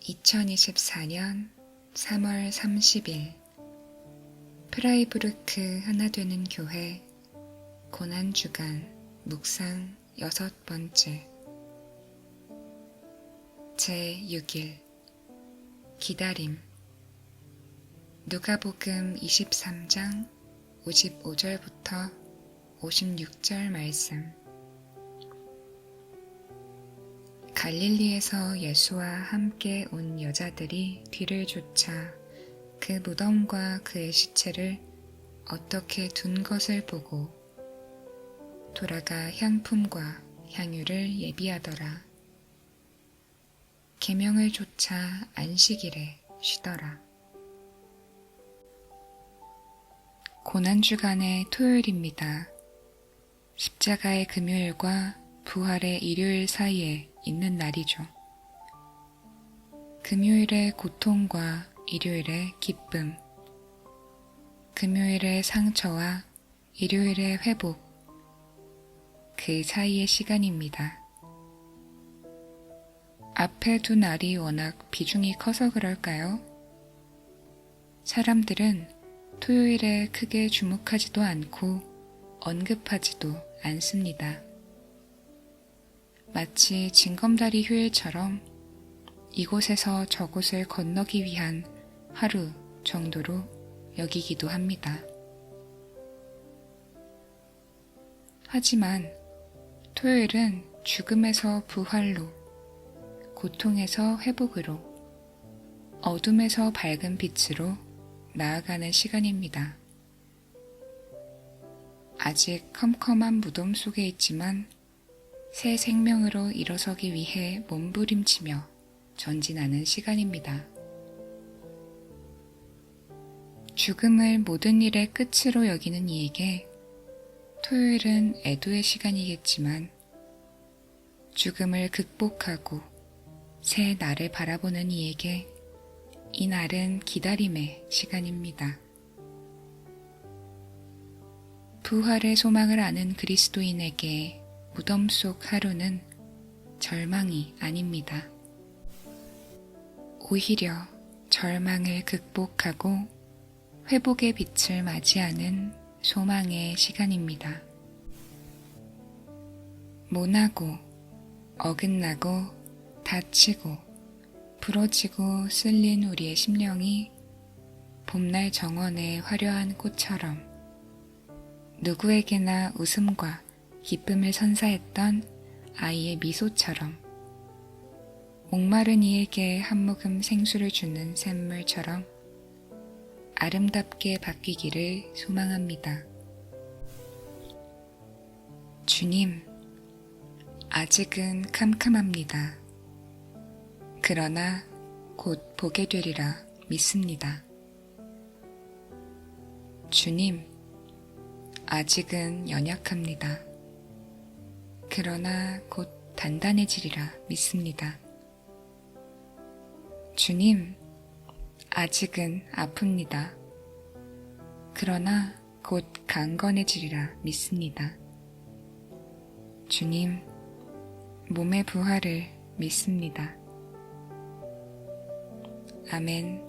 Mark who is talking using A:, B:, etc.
A: 2024년 3월 30일. 프라이부르크 하나 되는 교회 고난 주간 묵상 여섯 번째. 제 6일. 기다림. 누가복음 23장 55절부터 56절 말씀 갈릴리에서 예수와 함께 온 여자들이 뒤를 쫓아 그 무덤과 그의 시체를 어떻게 둔 것을 보고 돌아가 향품과 향유를 예비하더라. 계명을 쫓아 안식일에 쉬더라. 고난주간의 토요일입니다. 십자가의 금요일과 부활의 일요일 사이에 있는 날이죠. 금요일의 고통과 일요일의 기쁨, 금요일의 상처와 일요일의 회복, 그 사이의 시간입니다. 앞에 두 날이 워낙 비중이 커서 그럴까요? 사람들은 토요일에 크게 주목하지도 않고 언급하지도 않습니다. 마치 징검다리 휴일처럼 이곳에서 저곳을 건너기 위한 하루 정도로 여기기도 합니다. 하지만 토요일은 죽음에서 부활로, 고통에서 회복으로, 어둠에서 밝은 빛으로 나아가는 시간입니다. 아직 컴컴한 무덤 속에 있지만 새 생명으로 일어서기 위해 몸부림치며 전진하는 시간입니다. 죽음을 모든 일의 끝으로 여기는 이에게 토요일은 애도의 시간이겠지만 죽음을 극복하고 새 날을 바라보는 이에게 이 날은 기다림의 시간입니다. 부활의 소망을 아는 그리스도인에게 무덤 속 하루는 절망이 아닙니다. 오히려 절망을 극복하고 회복의 빛을 맞이하는 소망의 시간입니다. 모나고, 어긋나고, 다치고, 부러지고 쓸린 우리의 심령이 봄날 정원의 화려한 꽃처럼 누구에게나 웃음과 기쁨을 선사했던 아이의 미소처럼 목마른 이에게 한 모금 생수를 주는 샘물처럼 아름답게 바뀌기를 소망합니다. 주님, 아직은 캄캄합니다. 그러나 곧 보게 되리라 믿습니다. 주님, 아직은 연약합니다. 그러나 곧 단단해지리라 믿습니다. 주님, 아직은 아픕니다. 그러나 곧 강건해지리라 믿습니다. 주님, 몸의 부활을 믿습니다. 아멘.